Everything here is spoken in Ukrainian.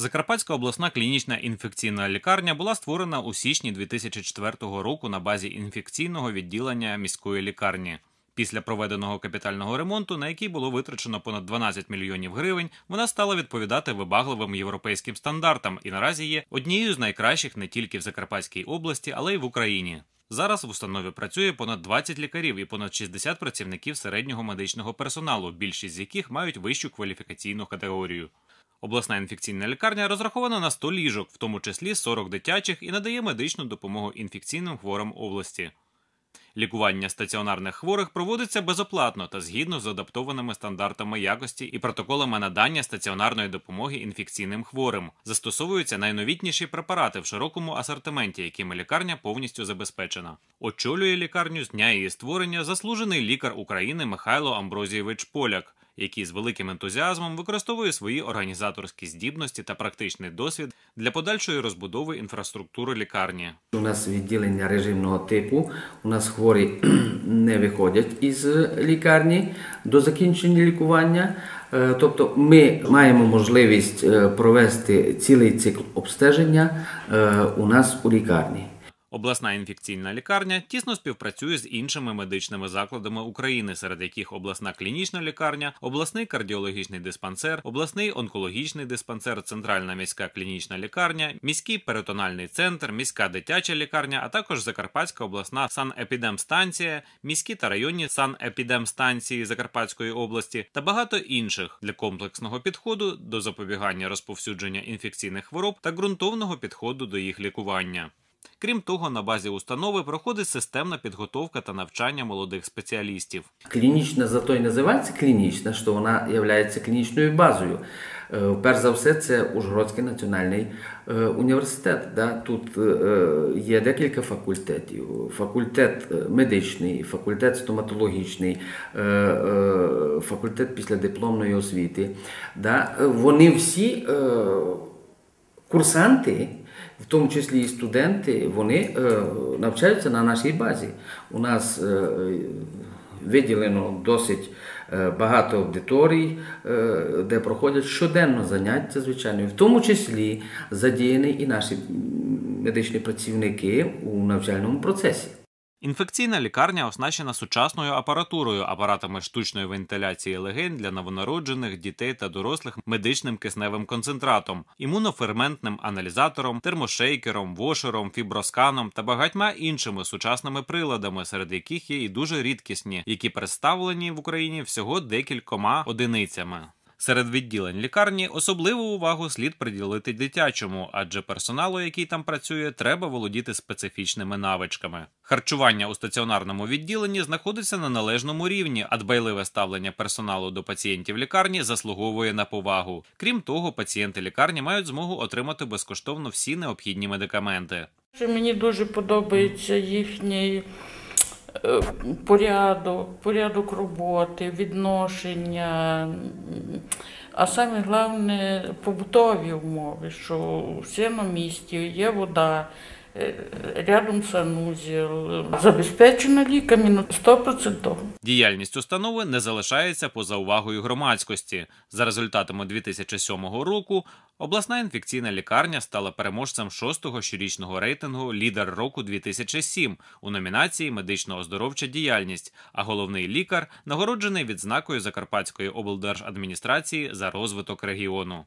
Закарпатська обласна клінічна інфекційна лікарня була створена у січні 2004 року на базі інфекційного відділення міської лікарні. Після проведеного капітального ремонту, на який було витрачено понад 12 мільйонів гривень, вона стала відповідати вибагливим європейським стандартам і наразі є однією з найкращих не тільки в Закарпатській області, але й в Україні. Зараз в установі працює понад 20 лікарів і понад 60 працівників середнього медичного персоналу, більшість з яких мають вищу кваліфікаційну категорію. Обласна інфекційна лікарня розрахована на 100 ліжок, в тому числі 40 дитячих, і надає медичну допомогу інфекційним хворим області. Лікування стаціонарних хворих проводиться безоплатно та згідно з адаптованими стандартами якості і протоколами надання стаціонарної допомоги інфекційним хворим. Застосовуються найновітніші препарати в широкому асортименті, якими лікарня повністю забезпечена. Очолює лікарню з дня її створення заслужений лікар України Михайло Амброзійович Поляк. Який з великим ентузіазмом використовує свої організаторські здібності та практичний досвід для подальшої розбудови інфраструктури лікарні. У нас відділення режимного типу. У нас хворі не виходять із лікарні до закінчення лікування. Е, Тобто ми маємо можливість е, провести цілий цикл обстеження е, у нас у лікарні. Обласна інфекційна лікарня тісно співпрацює з іншими медичними закладами України, серед яких обласна клінічна лікарня, обласний кардіологічний диспансер, обласний онкологічний диспансер, центральна міська клінічна лікарня, міський перитональний центр, міська дитяча лікарня, а також Закарпатська обласна санепідемстанція, міські та районні санепідемстанції Закарпатської області та багато інших для комплексного підходу до запобігання розповсюдження інфекційних хвороб та ґрунтовного підходу до їх лікування. Крім того, на базі установи проходить системна підготовка та навчання молодих спеціалістів. Клінічна зато й називається клінічна, що вона є клінічною базою. Е, Перш за все, це Ужгородський національний е, університет. Тут е, є декілька факультетів: факультет медичний, факультет стоматологічний, факультет післядипломної освіти. Вони всі курсанти, в тому числі і студенти, вони е, навчаються на нашій базі. У нас е, виділено досить е, багато аудиторій, е, де проходять щоденно заняття, звичайно, в тому числі задіяні і наші медичні працівники у навчальному процесі. Інфекційна лікарня оснащена сучасною апаратурою, апаратами штучної вентиляції легень для новонароджених дітей та дорослих медичним кисневим концентратом, імуноферментним аналізатором, термошейкером, вошером, фібросканом та багатьма іншими сучасними приладами, серед яких є і дуже рідкісні, які представлені в Україні всього декількома одиницями. Серед відділень лікарні особливу увагу слід приділити дитячому, адже персоналу, який там працює, треба володіти специфічними навичками. Харчування у стаціонарному відділенні знаходиться на належному рівні, а дбайливе ставлення персоналу до пацієнтів лікарні заслуговує на повагу. Крім того, пацієнти лікарні мають змогу отримати безкоштовно всі необхідні медикаменти. Мені дуже подобається їхній порядок, порядок роботи, відношення, а саме головне побутові умови, що все на місці, є вода, е, рядом санузел, забезпечена ліками на 100%. Діяльність установи не залишається поза увагою громадськості. За результатами 2007 року обласна інфекційна лікарня стала переможцем шостого щорічного рейтингу Лідер року 2007 у номінації Медично-оздоровча діяльність, а головний лікар нагороджений відзнакою Закарпатської облдержадміністрації за розвиток регіону.